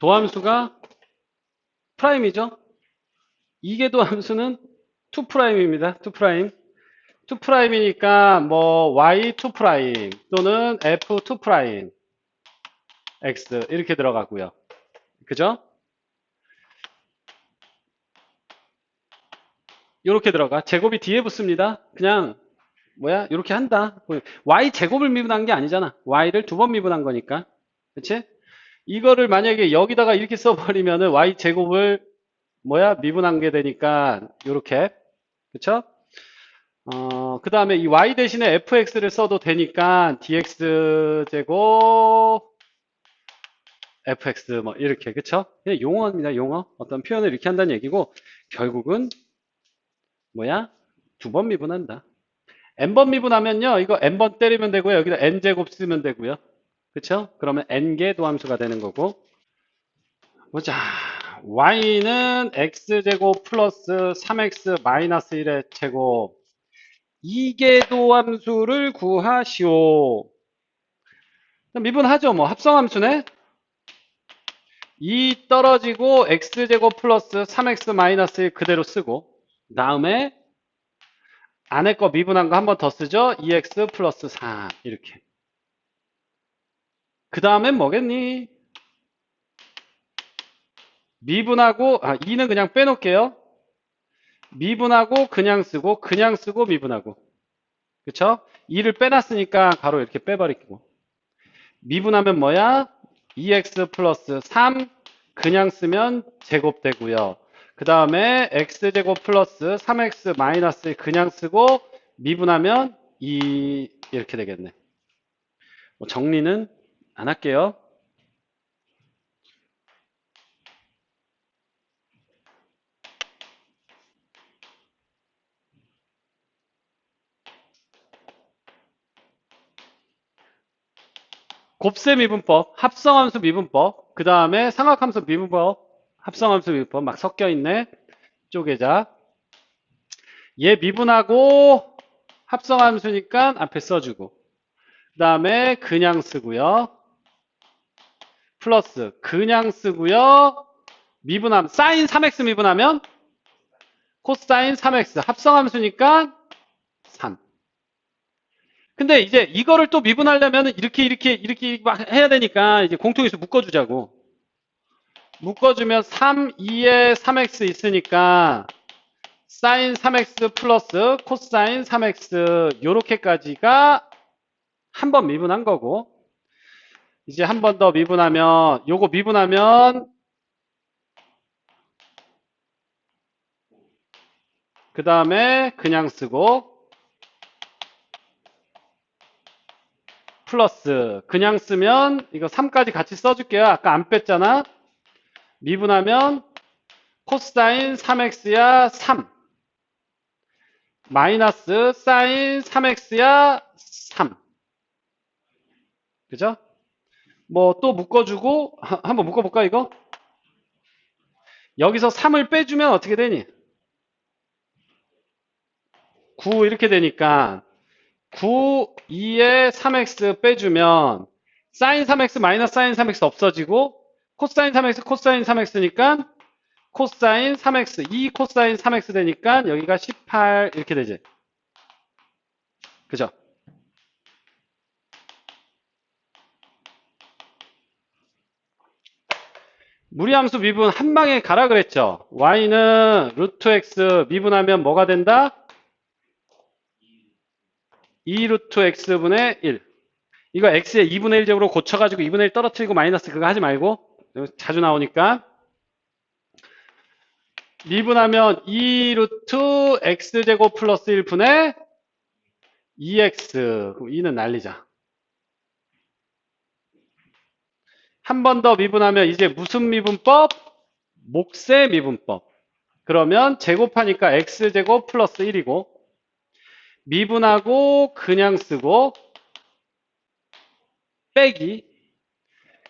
도함수가 프라임이죠. 이계도 함수는 2 프라임입니다. 2 프라임. 2 프라임이니까 뭐 y2 프라임 또는 f2 프라임 x 이렇게 들어가고요. 그죠? 이렇게 들어가. 제곱이 뒤에 붙습니다. 그냥 뭐야? 이렇게 한다. y 제곱을 미분한 게 아니잖아. y를 두 번 미분한 거니까. 그치? 이거를 만약에 여기다가 이렇게 써버리면은 y 제곱을 뭐야? 미분한 게 되니까 이렇게. 그쵸? 어, 그 다음에 이 y 대신에 fx를 써도 되니까 dx 제곱 fx 뭐 이렇게 그쵸? 그냥 용어입니다. 용어. 어떤 표현을 이렇게 한다는 얘기고 결국은 뭐야? 두 번 미분한다. n번 mi분하면요. 이거 n번 때리면 되고요. 여기다 n제곱 쓰면 되고요. 그쵸? 그러면 n개 도함수가 되는 거고. 보자. y는 x제곱 플러스 3x 마이너스 1의 제곱. 이개 도함수를 구하시오. 미분하죠. 뭐 합성함수네. 2 떨어지고 x제곱 플러스 3x 마이너스 1 그대로 쓰고 다음에 안에 거 미분한 거 한 번 더 쓰죠. 2x 플러스 4 이렇게. 그 다음엔 뭐겠니? 미분하고 아 2는 그냥 빼놓을게요. 미분하고 그냥 쓰고 그냥 쓰고 미분하고 그쵸? 2를 빼놨으니까 바로 이렇게 빼버리고 미분하면 뭐야? 2x 플러스 3 그냥 쓰면 제곱되고요. 그 다음에 x제곱 플러스 3x 마이너스 그냥 쓰고 미분하면 2 이렇게 되겠네. 뭐 정리는 안 할게요. 곱셈 미분법, 합성함수 미분법, 그 다음에 삼각함수 미분법, 합성함수 미분법 막 섞여 있네. 쪼개자. 얘 미분하고 합성함수니까 앞에 써주고. 그 다음에 그냥 쓰고요. 플러스 그냥 쓰고요. 미분함 사인 3x 미분하면 코사인 3x 합성함수니까 3. 근데 이제 이거를 또 미분하려면 이렇게 이렇게 이렇게 막 해야 되니까 이제 공통에서 묶어주자고. 묶어주면 3, 2에 3x 있으니까 사인 3x 플러스 코사인 3x 요렇게까지가 한 번 미분한 거고 이제 한 번 더 미분하면 요거 미분하면 그 다음에 그냥 쓰고 플러스 그냥 쓰면 이거 3까지 같이 써줄게요. 아까 안 뺐잖아. 미분하면 코사인 3x야 3 마이너스 사인 3x야 3 그죠? 뭐 또 묶어주고 한번 묶어볼까 이거? 여기서 3을 빼주면 어떻게 되니? 9 이렇게 되니까 9, 2에 3x 빼주면 사인 3x 마이너스 사인 3x 없어지고 코사인 3x 코사인 3x니까 코사인 3x 2 코사인 3x 되니까 여기가 18 이렇게 되지 그죠? 무리함수 미분 한 방에 가라 그랬죠. y는 루트 x 미분하면 뭐가 된다? 2 루트 x분의 1 이거 x의 2분의 1 제곱으로 고쳐가지고 2분의 1 떨어뜨리고 마이너스 그거 하지 말고. 자주 나오니까. 미분하면 2 루트 x제곱 플러스 1분의 2x 그럼 2는 날리자 한 번 더 미분하면 이제 무슨 미분법? 목세 미분법 그러면 제곱하니까 x제곱 플러스 1이고 미분하고 그냥 쓰고 빼기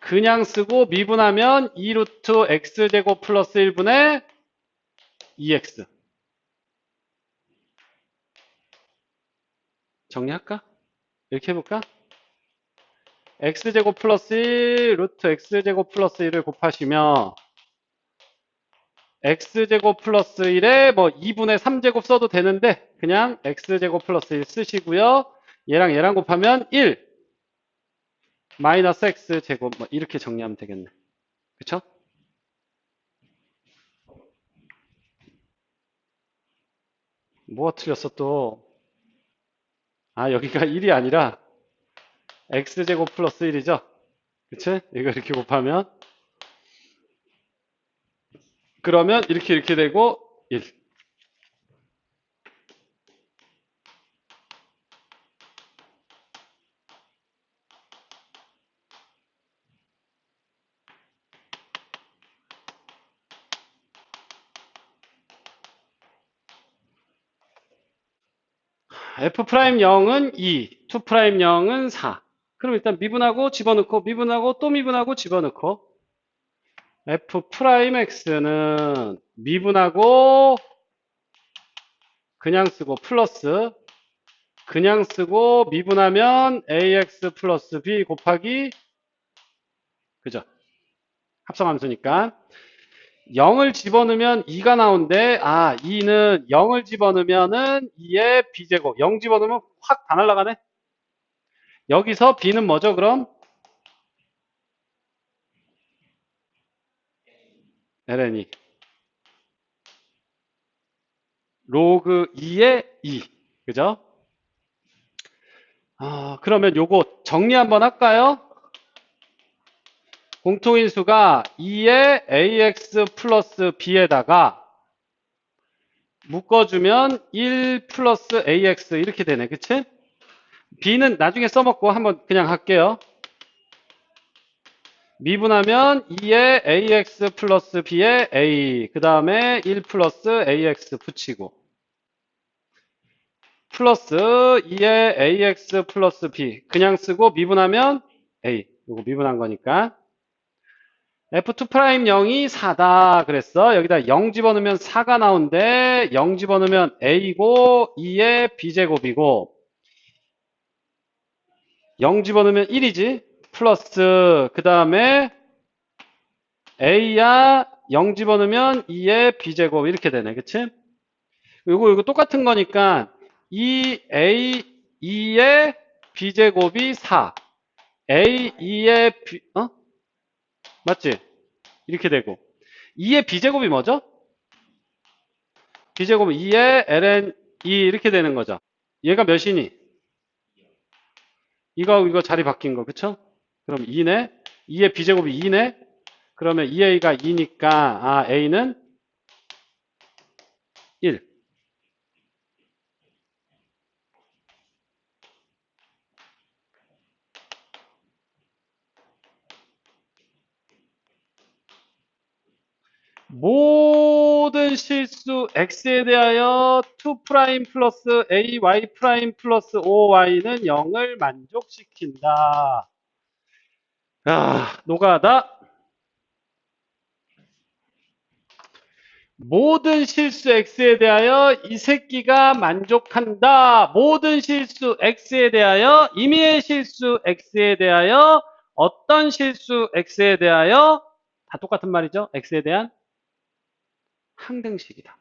그냥 쓰고 미분하면 2루트 x제곱 플러스 1분의 2x 정리할까? 이렇게 해볼까? X제곱 플러스 1 루트 x제곱 플러스 1을 곱하시면 x제곱 플러스 1에 뭐 2분의 3제곱 써도 되는데 그냥 x제곱 플러스 1 쓰시고요. 얘랑 얘랑 곱하면 1 마이너스 x제곱 뭐 이렇게 정리하면 되겠네. 그쵸? 뭐가 틀렸어 또? 아 여기가 1이 아니라 x제곱 플러스 1이죠? 그치? 이거 이렇게 곱하면 그러면 이렇게 이렇게 되고 1 F'0은 2, 2'0은 4. 그럼 일단 미분하고 집어넣고 미분하고 또 미분하고 집어넣고. F'X는 미분하고 그냥 쓰고 플러스 그냥 쓰고 미분하면 AX 플러스 B 곱하기 그죠? 합성함수니까. 0을 집어넣으면 2가 나오는데 아 2는 0을 집어넣으면은 2의 b제곱. 0 집어넣으면 확 다 날아가네 여기서 b는 뭐죠 그럼? ln이 로그 2의 2 그죠? 아 그러면 요거 정리 한번 할까요? 공통인수가 2의 ax 플러스 b에다가 묶어주면 1 플러스 ax 이렇게 되네. 그치? B는 나중에 써먹고 한번 그냥 할게요. 미분하면 2의 ax 플러스 b의 a 그 다음에 1 플러스 ax 붙이고. 플러스 2의 ax 플러스 b. 그냥 쓰고 미분하면 a. 이거 미분한 거니까. F2' 0이 4다 그랬어. 여기다 0 집어넣으면 4가 나오는데 0 집어넣으면 A고 2의 B제곱이고 0 집어넣으면 1이지. 플러스 그 다음에 A야 0 집어넣으면 2의 B제곱 이렇게 되네. 그치? 요거 요거 똑같은 거니까 2A 2의 B제곱이 4 A 2의 B 어? 맞지? 이렇게 되고 2의 b제곱이 뭐죠? b제곱은 2의 ln 2 이렇게 되는 거죠. 얘가 몇이니? 이거 이거 자리 바뀐 거 그쵸? 그럼 2네 2의 b제곱이 2네 그러면 2a가 2니까 아 a는 1 모든 실수 x에 대하여 2' 플러스 ay' 플러스 5y는 0을 만족시킨다. 야, 노가다. 모든 실수 x에 대하여 이 새끼가 만족한다. 모든 실수 x에 대하여 임의의 실수 x에 대하여 어떤 실수 x에 대하여 다 똑같은 말이죠. x에 대한 항등식이다.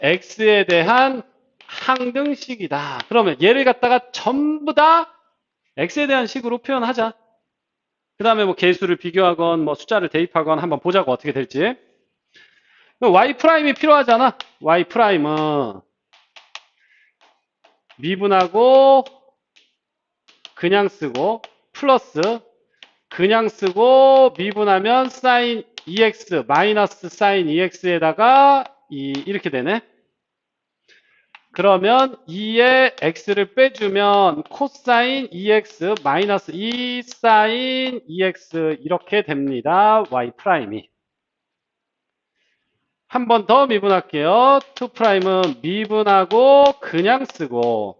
x에 대한 항등식이다. 그러면 얘를 갖다가 전부 다 x에 대한 식으로 표현하자. 그 다음에 뭐 개수를 비교하건 뭐 숫자를 대입하건 한번 보자고 어떻게 될지. y 프라임이 필요하잖아. y 프라임은 미분하고 그냥 쓰고 플러스 그냥 쓰고 미분하면 사인 2x 마이너스 사인 2x에다가 이, 이렇게 되네. 그러면 2의 x를 빼주면 코사인 2x 마이너스 2 사인 2x 이렇게 됩니다. y 프라임이. 한 번 더 미분할게요. 2 프라임은 미분하고 그냥 쓰고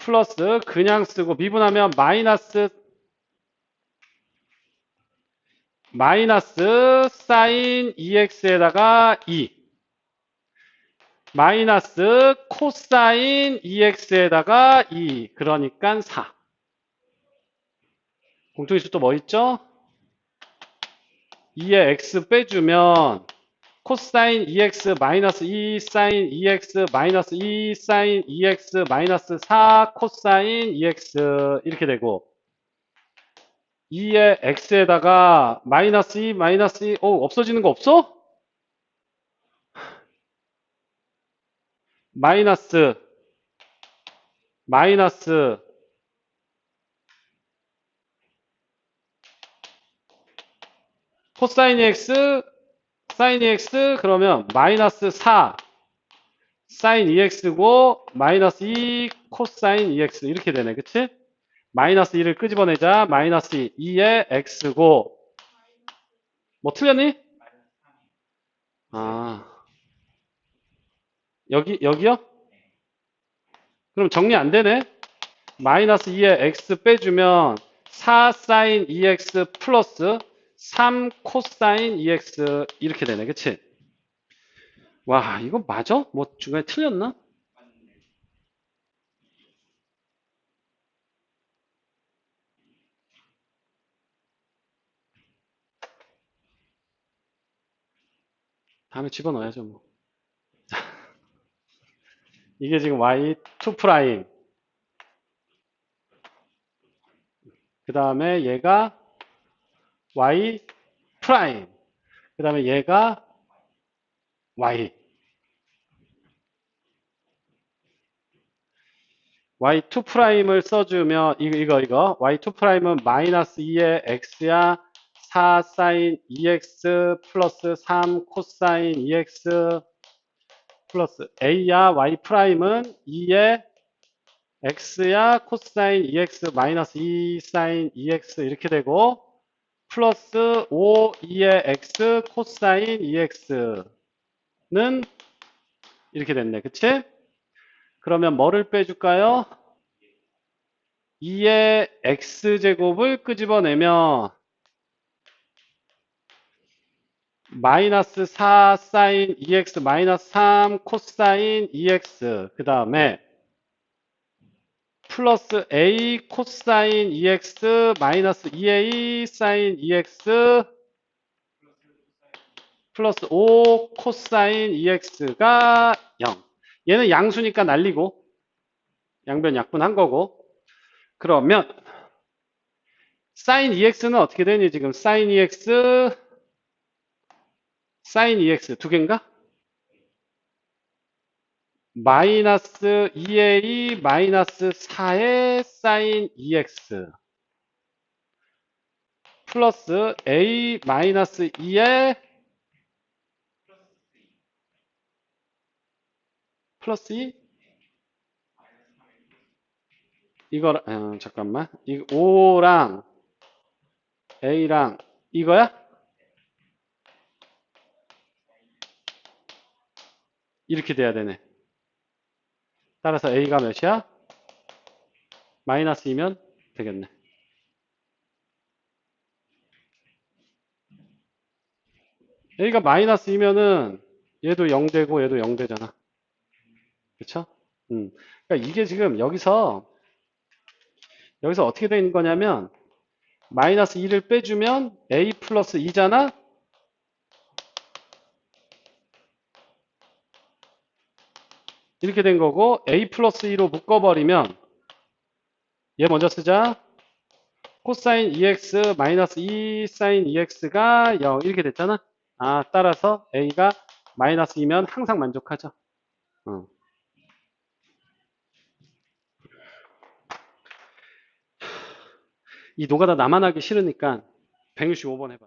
플러스 그냥 쓰고 미분하면 마이너스 마이너스 사인 2x에다가 2 마이너스 코사인 2x에다가 2 그러니까 4 공통인수 또 뭐 있죠? 2에 x 빼주면 코사인 2x 마이너스 2 사인 2x 마이너스 2 사인 2x 마이너스 4 코사인 2x 이렇게 되고 2의 x에다가 마이너스 2 마이너스 2 어, 없어지는 거 없어? 마이너스 마이너스 코사인 x 사인 2x 그러면 마이너스 4 사인 2x고 마이너스 2 코사인 2x 이렇게 되네 그치? 마이너스 2를 끄집어내자 마이너스 2 2의 x고 뭐 틀렸니? 아 여기 여기요? 그럼 정리 안 되네 마이너스 2의 x 빼주면 4 사인 2x 플러스 3 코사인 2x 이렇게 되네 그치? 와 이거 맞아? 뭐 중간에 틀렸나? 다음에 집어넣어야죠 뭐 이게 지금 y2 프라임 그 다음에 얘가 y 프라임. 그 다음에 얘가 y. y2 프라임을 써주면 이거 이거 이거 y2 프라임은 마이너스 2의 x야 4 사인 2x 플러스 3 코사인 2x 플러스 a야 y 프라임은 2의 x야 코사인 2x 마이너스 2 사인 2x 이렇게 되고 플러스 5 2의 x 코사인 2x는 이렇게 됐네. 그치? 그러면 뭐를 빼줄까요? 2의 x제곱을 끄집어내면 마이너스 4 사인 2x 마이너스 3 코사인 2x 그 다음에 플러스 a 코사인 2x 마이너스 2a 사인 2x 플러스 5 코사인 2x가 0. 얘는 양수니까 날리고 양변 약분한 거고. 그러면 사인 2x는 어떻게 되니 지금? 사인 2x 사인 2x 두 개인가? 마이너스 2a 마이너스 4의 사인 2x 플러스 a 마이너스 2의 플러스 2 이거 어, 잠깐만 이 5랑 a랑 이거야? 이렇게 돼야 되네. 따라서 a가 몇이야? 마이너스 2면 되겠네. a가 마이너스 2면은 얘도 0되고 얘도 0되잖아. 그쵸? 음. 그러니까 이게 지금 여기서 여기서 어떻게 되는 거냐면 마이너스 2를 빼주면 a 플러스 2잖아? 이렇게 된 거고 a 플러스 2로 묶어버리면 얘 먼저 쓰자. 코사인 2x 마이너스 2 사인 2x가 0 이렇게 됐잖아. 아 따라서 a가 마이너스 2면 항상 만족하죠. 어. 이 노가다 나만 하기 싫으니까 165번 해봐.